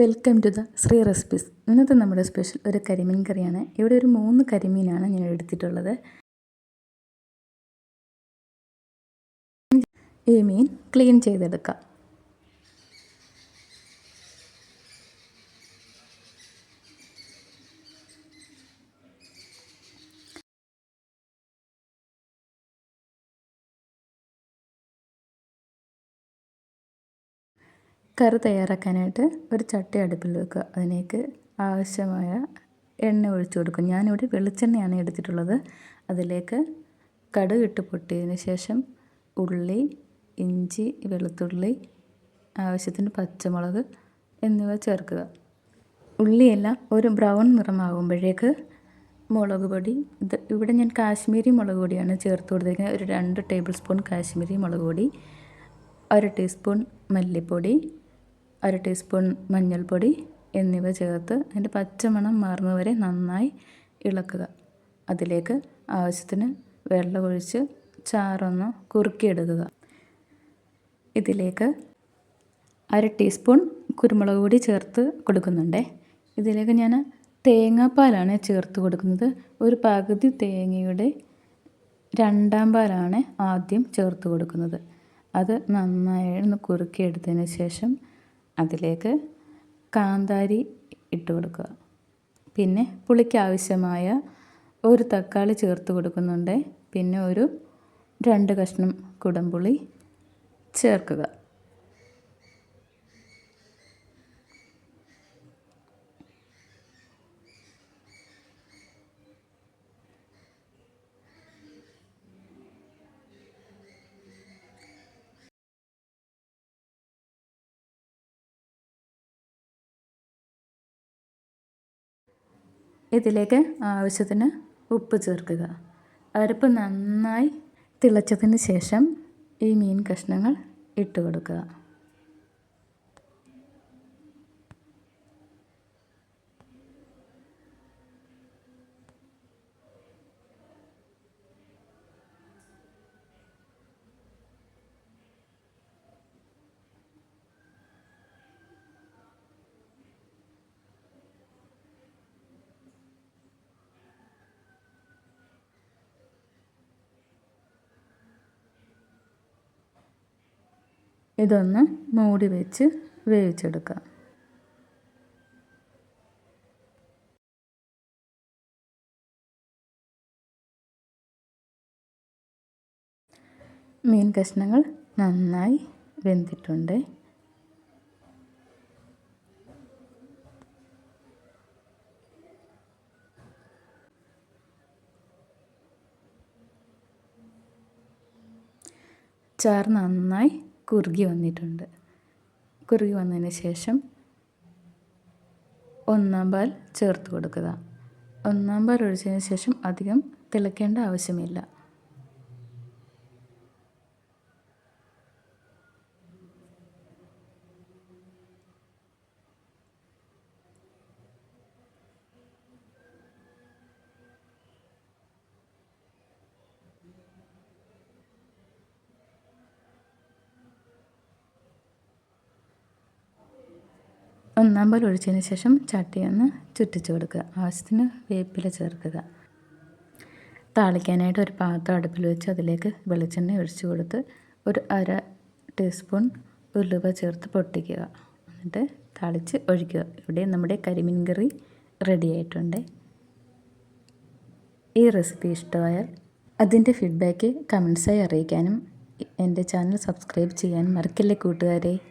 Welcome to the Shri recipes. ഇന്നത്തെ നമ്മുടെ special ഒരു കരിമീൻ കറിയാണ്. ഇവിടെ ഒരു മൂന്ന് കരിമീനാണ് ഞാൻ എടുത്തിട്ടുള്ളത്. ഈ മീൻ ക്ലീൻ ചെയ്തെടുക്കാം. കറി തയ്യാറാക്കാനായിട്ട് ഒരു ചട്ടി അടുപ്പിൽ വെക്കുക. അതിലേക്ക് ആവശ്യമായ എണ്ണ ഒഴിച്ചു കൊടുക്കും. ഞാനിവിടെ വെളിച്ചെണ്ണയാണ് എടുത്തിട്ടുള്ളത്. അതിലേക്ക് കടുക് ഇട്ട് പൊട്ടിയതിന് ശേഷം ഉള്ളി ഇഞ്ചി വെളുത്തുള്ളി ആവശ്യത്തിന് പച്ചമുളക് എന്നിവ ചേർക്കുക. ഉള്ളിയെല്ലാം ഒരു ബ്രൗൺ നിറമാകുമ്പോഴേക്ക് മുളക് പൊടി ഇത് ഇവിടെ ഞാൻ കാശ്മീരി മുളക് പൊടിയാണ് ചേർത്ത് കൊടുത്തിരിക്കുന്നത്. ഒരു രണ്ട് ടേബിൾ സ്പൂൺ കാശ്മീരി മുളക് പൊടി ഒരു ടീസ്പൂൺ മല്ലിപ്പൊടി അര ടീസ്പൂൺ മഞ്ഞൾപ്പൊടി എന്നിവ ചേർത്ത് അതിന്റെ പച്ചമണം മാറുന്നവരെ നന്നായി ഇളക്കുക. അതിലേക്ക് ആവശ്യത്തിന് വെള്ളമൊഴിച്ച് ചാറൊന്ന് കുറുക്കിയെടുക്കുക. ഇതിലേക്ക് അര ടീസ്പൂൺ കുരുമുളക് പൊടി ചേർത്ത് കൊടുക്കുന്നുണ്ട്. ഇതിലേക്ക് ഞാൻ തേങ്ങാപ്പാലാണ് ചേർത്ത് കൊടുക്കുന്നത്. ഒരു പകുതി തേങ്ങയുടെ രണ്ടാം പാലാണ് ആദ്യം ചേർത്ത് കൊടുക്കുന്നത്. അത് നന്നായി ഒന്ന് കുറുക്കിയെടുത്തതിന് ശേഷം അതിലേക്ക് കാന്താരി ഇട്ട് കൊടുക്കുക. പിന്നെ പുളിക്ക് ആവശ്യമായ ഒരു തക്കാളി ചേർത്ത് കൊടുക്കുന്നുണ്ട്. പിന്നെ ഒരു രണ്ട് കഷ്ണം കുടംപുളി ചേർക്കുക. ഇതിലേക്ക് ആവശ്യത്തിന് ഉപ്പ് ചേർക്കുക. അരപ്പ് നന്നായി തിളച്ചതിന് ശേഷം ഈ മീൻ കഷ്ണങ്ങൾ ഇട്ട് കൊടുക്കുക ഇതൊന്ന് മൂടി വെച്ച് വേവിച്ചെടുക്കുക മീൻ കഷ്ണങ്ങൾ നന്നായി വെന്തിട്ടുണ്ട്. ചാർ നന്നായി കുറുകി വന്നിട്ടുണ്ട്. കുറുകി വന്നതിന് ശേഷം ഒന്നാം പാൽ ചേർത്ത് കൊടുക്കുക. ഒന്നാം പാൽ ഒഴിച്ചതിന് ശേഷം അധികം തിളയ്ക്കേണ്ട ആവശ്യമില്ല. പാൽ ഒഴിച്ചതിന് ശേഷം ചട്ടി ഒന്ന് ചുറ്റിച്ച് കൊടുക്കുക. ആവശ്യത്തിന് വേപ്പില ചേർക്കുക. താളിക്കാനായിട്ട് ഒരു പാത്രം അടുപ്പിൽ വെച്ച് അതിലേക്ക് വെളിച്ചെണ്ണ ഒഴിച്ചു കൊടുത്ത് ഒരു അര ടീസ്പൂൺ ഉലുവ ചേർത്ത് പൊട്ടിക്കുക. എന്നിട്ട് താളിച്ച് ഒഴിക്കുക. ഇവിടെ നമ്മുടെ കരിമീൻ കറി റെഡി ആയിട്ടുണ്ട്. ഈ റെസിപ്പി ഇഷ്ടമായാൽ അതിന്റെ ഫീഡ്ബാക്ക് കമൻസായി അറിയിക്കാനും എന്റെ ചാനൽ സബ്സ്ക്രൈബ് ചെയ്യാനും മറക്കില്ലേ കൂട്ടുകാരെ?